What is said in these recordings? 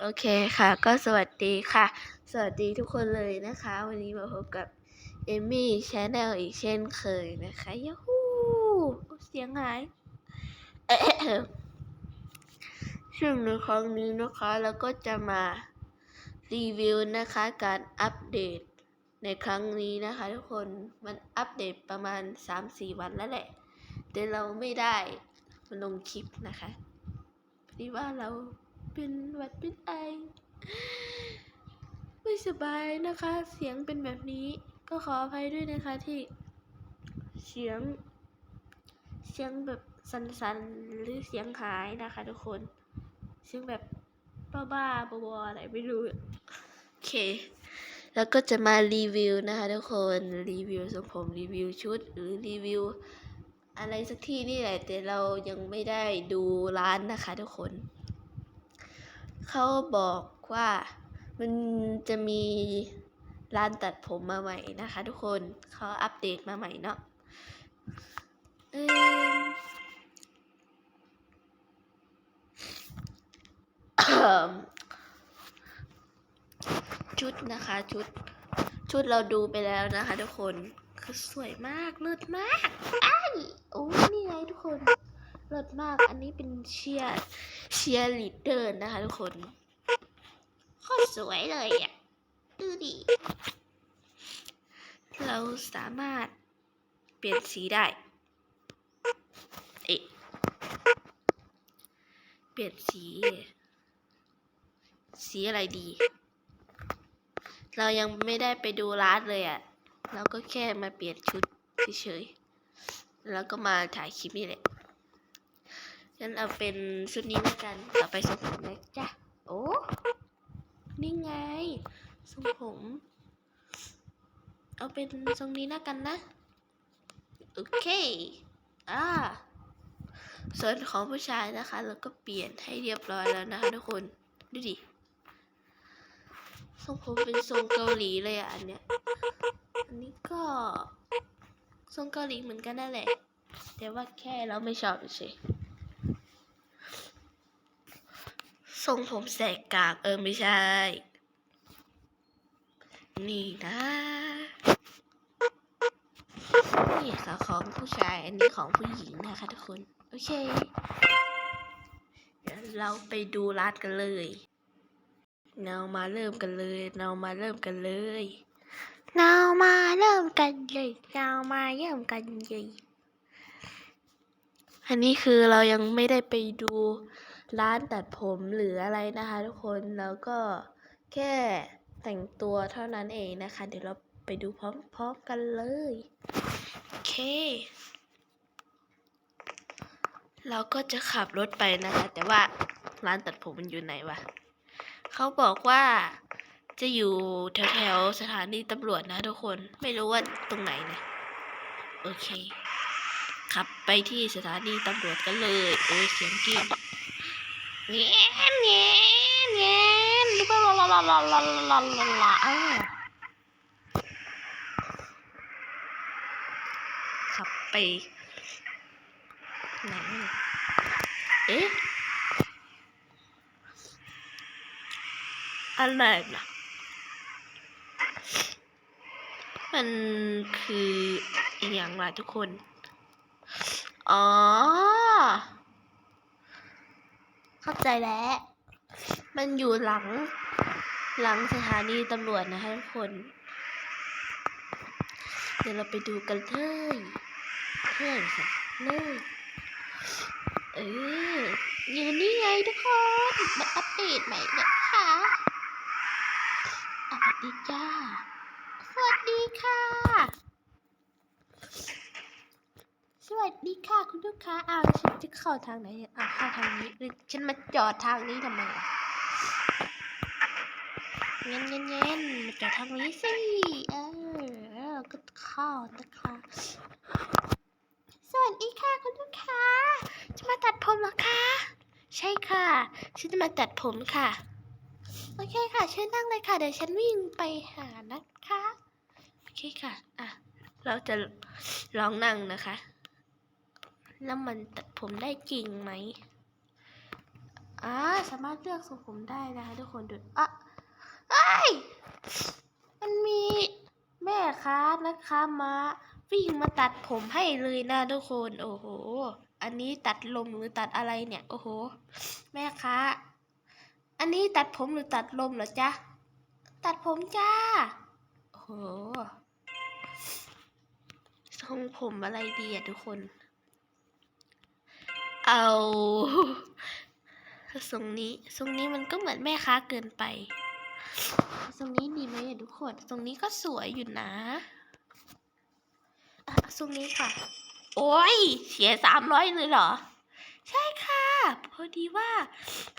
โอเคค่ะ ก็สวัสดีค่ะ สวัสดีทุกคนเลยนะคะ วันนี้มาพบกับเอมี่ชาแนลอีกเช่นเคยนะคะยาฮูเสียงหายเอ๊ะซึ่งในครั้งนี้นะคะเราก็จะมารีวิวนะคะการอัปเดตในครั้งนี้นะคะ ทุกคนมันอัปเดตประมาณ 3-4 วันแล้วแหละ แต่เราไม่ได้มาลงคลิปนะคะพอดีว่าเราเป็นหวัดเป็นไอ ไม่สบายนะคะ เสียงเป็นแบบนี้ก็ขออภัยด้วยนะคะที่เสียง เสียงแบบสันๆหรือเสียงหายนะคะ ทุกคน เสียงแบบบ้าๆบอๆอะไรไม่รู้ โอเค แล้วก็จะมารีวิวนะคะ ทุกคน รีวิวทรงผม รีวิวชุด หรือรีวิว อะไรสักที่นี่แหละ แต่เรายังไม่ได้ดูร้านนะคะทุกคน เขาบอกว่ามันจะมีร้านตัดผมมาใหม่นะคะ ทุกคนเขาอัปเดตมาใหม่เนาะชุดนะคะชุดชุดเราดูไปแล้วนะคะ ทุกคน คือสวยมากเลิศมากอ้ายโอ้นี่ไงทุกคนเลิศมากอันนี้เป็นเชียร์เชียร์ลีดเดอร์นะคะทุกคนโคตรสวยเลยอะดูดิเราสามารถเปลี่ยนสีได้เอ๊ะเปลี่ยนสี สีอะไรดี เรายังไม่ได้ไปดูร้านเลยอะ่ะ เราก็แค่มาเปลี่ยนชุดเฉยๆแล้วก็มาถ่ายคลิปนี่แหละงั้นเอาเป็นชุดนี้แล้วกันต่อไปทรงผมนะจ้ะโอ้นี่ไงทรงผม เอาเป็นทรงนี้แล้วกันนะ โอเค อ่า ส่วนของผู้ชายนะคะเราก็เปลี่ยนให้เรียบร้อยแล้วนะคะทุกคน ดูดิ ทรงผมเป็นทรงเกาหลีเลยอะอันเนี้ย อันนี้ก็ทรงเกาหลีเหมือนกันนั่นแหละ แต่ว่าแค่เราไม่ชอบเฉยทรงผมแสกกากเออไม่ใช่ นี่นะนี่ค่ะของผู้ชายอันนี้ของผู้หญิงนะคะทุกคน โอเค เดี๋ยวเราไปดูร้านกันเลย เรามาเริ่มกันเลย เรามาเริ่มกันเลย เรามาเริ่มกันเลยเรามาเริ่มกันเลยอันนี้คือเรายังไม่ได้ไปดูร้านตัดผมหรืออะไรนะคะทุกคนแล้วก็แค่แต่งตัวเท่านั้นเองนะคะ เดี๋ยวเราไปดูพร้อมๆกันเลยโอเค เราก็จะขับรถไปนะคะ แต่ว่าร้านตัดผมมันอยู่ไหนวะเขาบอกว่า จะอยู่แถวๆสถานีตำรวจนะทุกคนไม่รู้ว่าตรงไหนนะโอเค ขับไปที่สถานีตำรวจกันเลยโอ้ยเสียงกินเงี้ยเงี้ยเงี้ยลาลาลาลาลาลาลาขับไปไหนเอ๊ะอะไรนะ มันคืออย่างล่ะทุกคน อ๋อ เข้าใจแล้ว มันอยู่หลัง หลังสถานีตำรวจนะคะทุกคน เดี๋ยวเราไปดูกันเลยเลยค่ะเลยเอออยู่นี่ไงทุกคนมาอัปเดตใหม่นะคะสวัสดีจ้า ดีค่ะ สวัสดีค่ะคุณลูกค้าอ้าวฉันจะเข้าทางไหนเนี่ยอ้าวเข้าทางนี้แล้วฉันมาจอดทางนี้ทำไมเงี้ยเงี้ยเงี้ยมาจอดทางนี้สิ เออเราก็เข้านะคะ สวัสดีค่ะคุณลูกค้า จะมาตัดผมเหรอคะ ใช่ค่ะ ฉันจะมาตัดผมค่ะ โอเคค่ะเชิญนั่งเลยค่ะ เดี๋ยวฉันวิ่งไปหานะคะ คค่ะ อะ เราจะลองนั่งนะคะ แล้วมันตัดผมได้จริงไหมอ่าสามารถเลือกทรงผมได้นะคะ ทุกคนดูอะเอ้มันมีแม่ค้านะคะมาวิ่งมาตัดผมให้เลยนะทุกคน โอ้โห อันนี้ตัดลมหรือตัดอะไรเนี่ย โอ้โห แม่ค้า อันนี้ตัดผมหรือตัดลมเหรอจ๊ะ ตัดผมจ้า โอ้โห ทรงผมอะไรดีอะทุกคน เอาทรงนี้ทรงนี้มันก็เหมือนแม่ค้าเกินไปทรงนี้ดีไหมอะทุกคนทรงนี้ก็สวยอยู่นะอะทรงนี้ค่ะ โอ้ยเสียสามร้อยเลยเหรอ ใช่ค่ะ พอดีว่า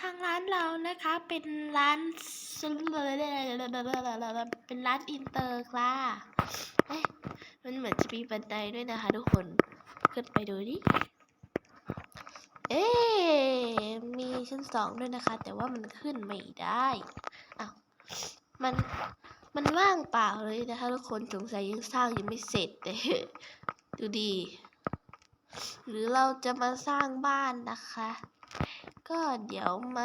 ทางร้านเรานะคะ เป็นร้านเป็นร้านอินเตอร์ค่ะเอ๊ะ มันเหมือนจะมีบันไดด้วยนะคะทุกคน ขึ้นไปดูดิ เอ๊มีชั้นสองด้วยนะคะ แต่ว่ามันขึ้นไม่ได้อ้าวมันมันว่างเปล่าเลยนะคะทุกคนสงสัยยังสร้างยังไม่เสร็จเลยดูดี หรือเราจะมาสร้างบ้านนะคะ ก็เดี๋ยวมา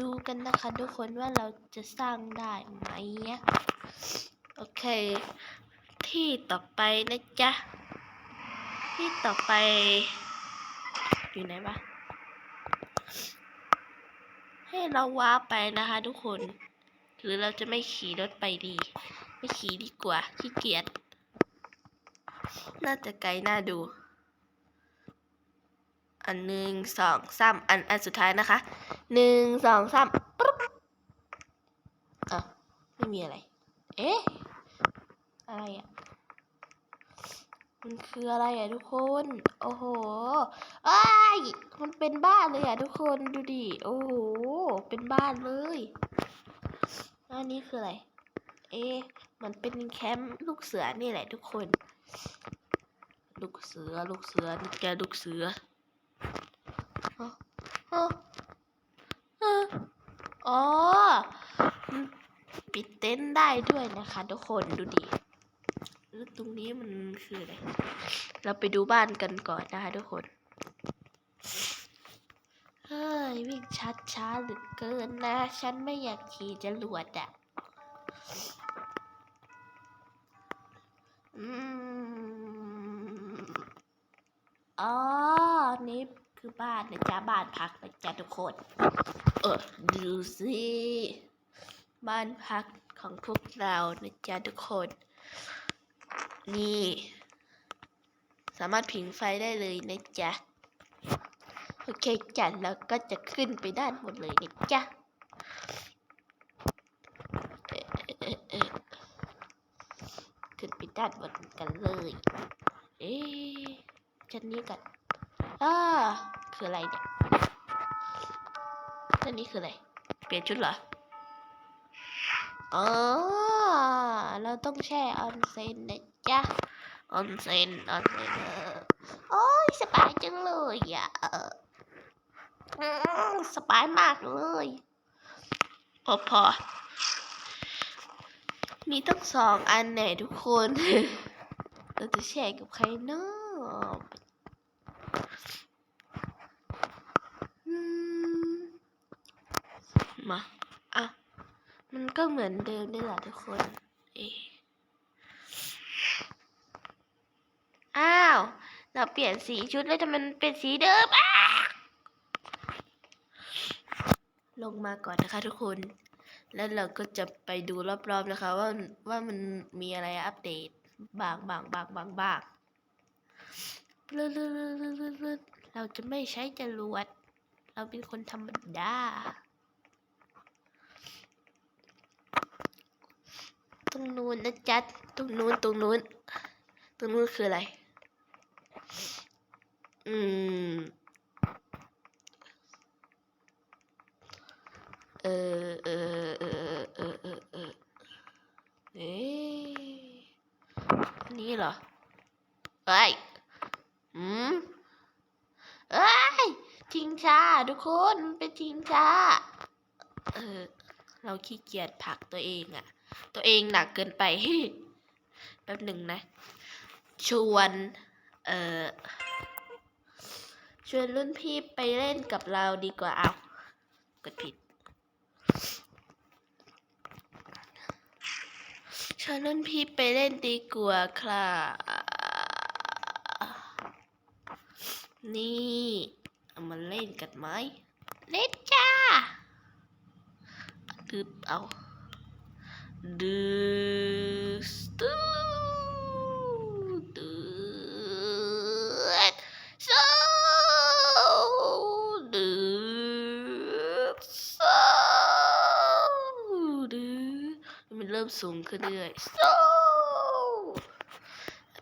ดูกันนะคะ ทุกคนว่าเราจะสร้างได้ไหมเนี่ยโอเค ที่ต่อไปนะจ๊ะ ที่ต่อไป อยู่ไหนวะให้เราว้าไปนะคะทุกคน หรือเราจะไม่ขี่รถไปดี ไม่ขี่ดีกว่าขี้เกียจน่าจะไกลน่าดู อันหนึ่งสองสามอันอันสุดท้ายนะคะหนึ่งสองสามปุ๊บอะไม่มีอะไร เอ๊ะ อะไรอะ มันคืออะไรอะทุกคน โอ้โหอ้ายมันเป็นบ้านเลยอะทุกคนดูดิ โอ้โห เป็นบ้านเลย อันนี้คืออะไร เอ๊ะมันเป็นแคมป์ลูกเสือนี่แหละทุกคน ลูกเสือ ลูกเสือ นี่แกลูกเสืออ๋อ ปิดเต็นท์ได้ด้วยนะคะทุกคนดูดิ ตรงนี้มันคืออะไร เราไปดูบ้านกันก่อนนะคะทุกคน เฮ้ย วิ่งชัดช้าเหลือเกินนะ ฉันไม่อยากขี่จรวดอะอืมอ๋อ นี่คือบ้านนะจ๊ะ บ้านพักนะจ๊ะทุกคน เออ ดูสิ บ้านพักของพวกเรานะจ๊ะทุกคน นี่ สามารถผิงไฟได้เลยนะจ๊ะ โอเคจ้ะแล้วก็จะขึ้นไปด้านบนเลยนะจ๊ะเอ่อเอ่อเอ่อขึ้นไปด้านบนกันเลย เอ๊ชั้นนี้กันอ่าคืออะไรเนี่ยชั้นนี้คืออะไร เปลี่ยนชุดเหรออ๋อเราต้องแช่ออนเซ็นนะ จ๊ะออนเซนออนเซนโอ้ยสบายจังเลยอะสบายมากเลยพอพอ มีตั้งสองอันเนี่ยทุกคน เราจะแชร์กับใครเนาะมา อะ มันก็เหมือนเดิมนี่แหละทุกคน เอ อ้าว เราเปลี่ยนสีชุดแล้วทำไมมันเป็นสีเดิมอ้าลงมาก่อนนะคะทุกคน แล้วเราก็จะไปดูรอบๆนะคะ ว่าว่ามันมีอะไรอัปเดตบางบางบางบางบางเราจะไม่ใช้จรวด เราเป็นคนธรรมดา ตรงนู้นนะจ๊ะ ตรงนู้นตรงนู้น ตรงนู้นคืออะไร อืม เออเออเออเออเออเออเอ๊ะอันนี้เหรอเอ้ยอืมเอ้ยชิงชาทุกคนมันเป็นชิงชาเออ เราขี้เกียจผักตัวเองอะตัวเองหนักเกินไปแป๊บหนึ่งนะ ชวน เออชวนรุ่นพี่ไปเล่นกับเราดีกว่าเอากดผิดชวนรุ่นพี่ไปเล่นดีกว่าครับนี่เอามาเล่นกันไหมเล่นจ้าดืบเอาดืสตูดืดสูดืดสูดืดมันเริ่ม สูงขึ้นเรื่อยๆสู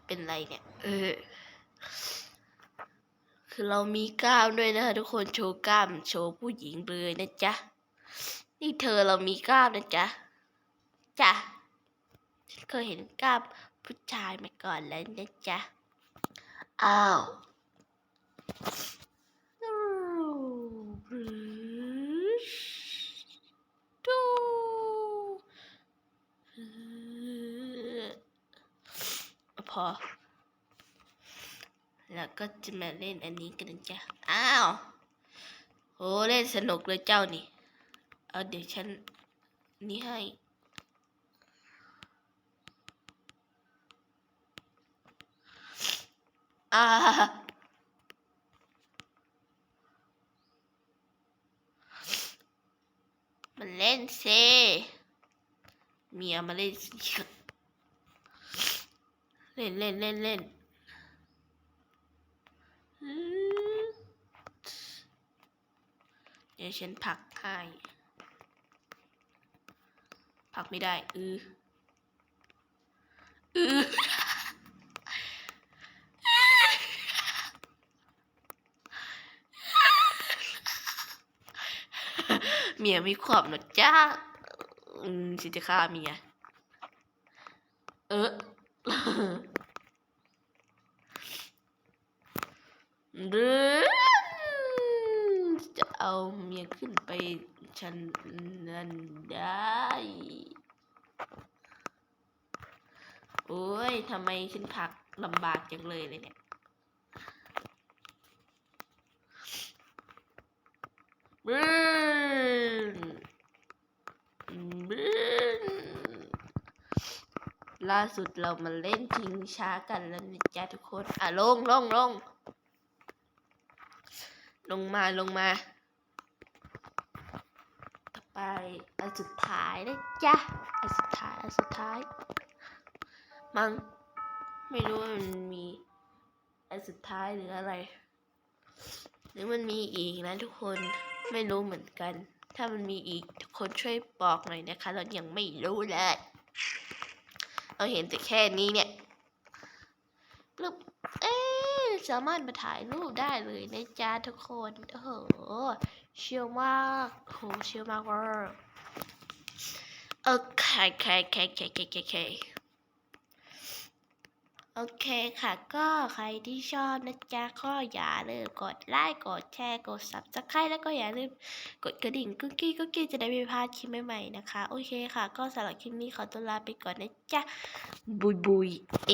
เป็นไรเนี่ย เออ คือเรามีกล้ามด้วยนะคะทุกคนโชว์กล้ามโชว์ผู้หญิงเลยนะจ๊ะ นี่เธอเรามีกล้ามนะจ๊ะจ้ะฉันเคยเห็นกล้ามผู้ชายมาก่อนแล้วนะจ๊ะ อ้าวดูพ อ แล้วก็จะมาเล่นอันนี้กันนะจ๊ะอ้าว โห เล่นสนุกเลยเจ้านี่ เอาเดี๋ยวฉันนี่ให้ อ่ามันเล่นเซเมียมาเล่นสิ เล่นเล่นเล่นเล่นเดี๋ยวฉันผักให้ผักไม่ได้ อืออือเมียมีความหนอจ้าอืมฉันจะฆ่าเมีย เออ หรือจะเอาเมีย ขึ้นไปฉันนั่นได้ โอ้ยทำไมฉันพักลำบากจังเลยเลยเนี่ย บึ้นบึ้นล่าสุดเรามาเล่นชิงช้ากันแล้วนะจ๊ะทุกคน อะลงลงลงลงมาลงมา ไปอันสุดท้ายนะจ๊ะอันสุดท้ายอันสุดท้าย มังไม่รู้ว่ามันมีอันสุดท้ายหรืออะไร หรือมันมีอีกนะทุกคนไม่รู้เหมือนกัน ถ้ามันมีอีกทุกคนช่วยบอกหน่อยนะคะ เรายังไม่รู้เลยเราเห็นแต่แค่นี้เนี่ยปึ๊บเอ๊สามารถมาถ่ายรูปได้เลยนะจ๊ะทุกคน โอ้โห เชียวมากโหเชียวมากเวอร์โอเคโอเคโอเคโอเคโอเคโอเคโอเคค่ะ ก็ใครที่ชอบนะจ๊ะก็อย่าลืมกดไลค์กดแชร์กด subscribe แล้วก็อย่าลืมกดกระดิ่งกุ๊กกี้กุ๊กกี้จะได้ไม่พลาดคลิปใหม่ๆนะคะ โอเคค่ะ ก็สำหรับคลิปนี้ขอตัวลาไปก่อนนะจ๊ะ บุยบุยเอ